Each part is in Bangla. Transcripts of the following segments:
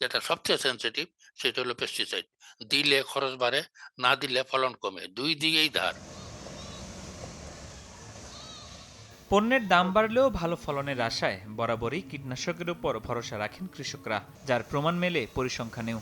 যেটা সবচেয়ে সেন্সিটিভ সেটা হলো পেস্টিসাইড দিলে খরচ বাড়ে, না দিলে ফলন কমে। দুই দিকেই ধার। পণ্যের দাম বাড়লেও ভালো ফলনের আশায় বরাবরই কীটনাশকের উপর ভরসা রাখেন কৃষকরা, যার প্রমাণ মেলে পরিসংখ্যানেও।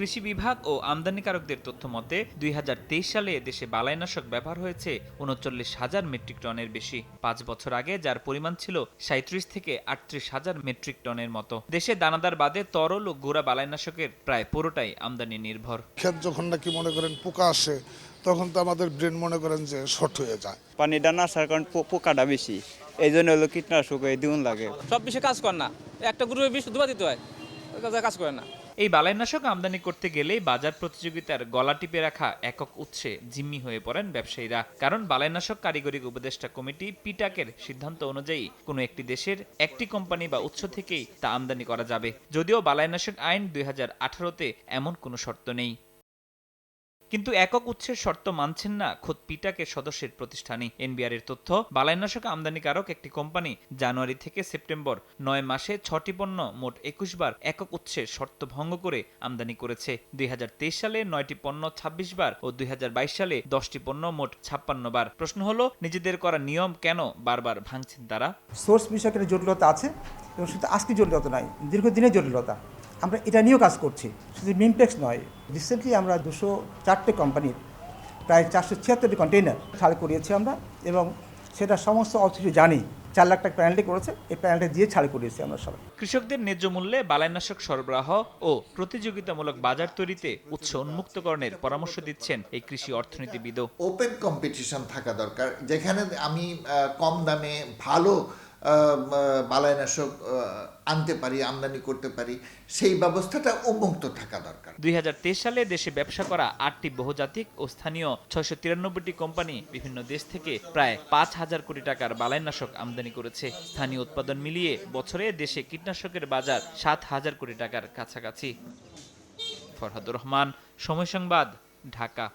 কৃষি বিভাগ ও আমদানিকারকদের তথ্য মতে দুই হাজার তেইশ সালে দেশে বালাইনাশক ব্যবহার হয়েছে উনচল্লিশ হাজার মেট্রিক টনের বেশি। পাঁচ বছর আগে যার পরিমাণ ছিল সাঁত্রিশ থেকে আটত্রিশ হাজার মেট্রিক টনের মতো। দেশে দানাদার বাদে তরল ও গুঁড়া বালাইনাশকের প্রায় পুরোটাই আমদানি নির্ভর। ক্ষেত যখন নাকি মনে করেন পোকা আসে তখন তো আমাদের ব্রেন মনে করেন যে শর্ট হয়ে যায়। পানিটা না আসার কারণ পো- পোকাটা বেশি। এই জন্য হলো কীটনাশক এই দিন লাগে। সব বিষয়ে কাজ করে না। একটা গ্রুপে বিশ দুবার দিতে হয় কাজ করে না। এই বালাইনাশক আমদানি করতে গেলেই বাজার প্রতিযোগিতার গলা টিপে রাখা একক উৎসে জিম্মি হয়ে পড়েন ব্যবসায়ীরা। কারণ বালাইনাশক কারিগরি উপদেষ্টা কমিটি পিটাকের সিদ্ধান্ত অনুযায়ী কোনো একটি দেশের একটি কোম্পানি বা উৎস থেকেই তা আমদানি করা যাবে। যদিও বালাইনাশক আইন দুই হাজার আঠারোতে এমন কোনো শর্ত নেই। কিন্তু একক উৎসের শর্ত মানছেন না খোদ পিটাকের সদস্যের প্রতিষ্ঠানই। এনবিআর এর তথ্য, বালাইনাশক আমদানিকারক একটি কোম্পানি জানুয়ারি থেকে সেপ্টেম্বর নয় মাসে ছটি পণ্য মোট একুশ বার একক উৎসের শর্ত ভঙ্গ করে আমদানি করেছে। দুই হাজার তেইশ সালে নয়টি পণ্য ২৬ বার ও দুই হাজার বাইশ সালে দশটি পণ্য মোট ছাপ্পান্ন বার। প্রশ্ন হলো, নিজেদের করা নিয়ম কেন বারবার ভাঙছেন তারা? সোর্স একটা জটিলতা আছে এবং শুধু আজকে জটিলতা নয় দীর্ঘদিনের জটিলতা। আমরা এটা নিয়েও কাজ করছি। শুধু মিমটেক্স নয় রিসেন্টলি আমরা দুশো চারটে কোম্পানির প্রায় চারশো ছিয়াত্তরটি কন্টেইনার ছাড় করিয়েছি আমরা এবং সেটা সমস্ত অথরিটি জানি। চার লাখ টাকা প্যানেলটি করেছে এই প্যানেলটা দিয়ে ছাড় করিয়েছি আমরা সবাই। কৃষকদের ন্যায্য মূল্যে বালাইনাশক সরবরাহ ও প্রতিযোগিতামূলক বাজার তৈরিতে উৎস উন্মুক্তকরণের পরামর্শ দিচ্ছেন এই কৃষি অর্থনীতিবিদও। ওপেন কম্পিটিশন থাকা দরকার যেখানে আমি কম দামে ভালো বালাইনাশক আনতে পারি, আমদানি করতে পারি, সেই ব্যবস্থাটা উন্মুক্ত থাকা দরকার। দুই সালে দেশে ব্যবসা করা আটটি বহুজাতিক ও স্থানীয় ছয়শো তিরানব্বইটি কোম্পানি বিভিন্ন দেশ থেকে প্রায় পাঁচ হাজার কোটি টাকার বালাইনাশক আমদানি করেছে। স্থানীয় উৎপাদন মিলিয়ে বছরে দেশে কীটনাশকের বাজার সাত হাজার কোটি টাকার কাছাকাছি। ফরহাদুর রহমান, সময় সংবাদ, ঢাকা।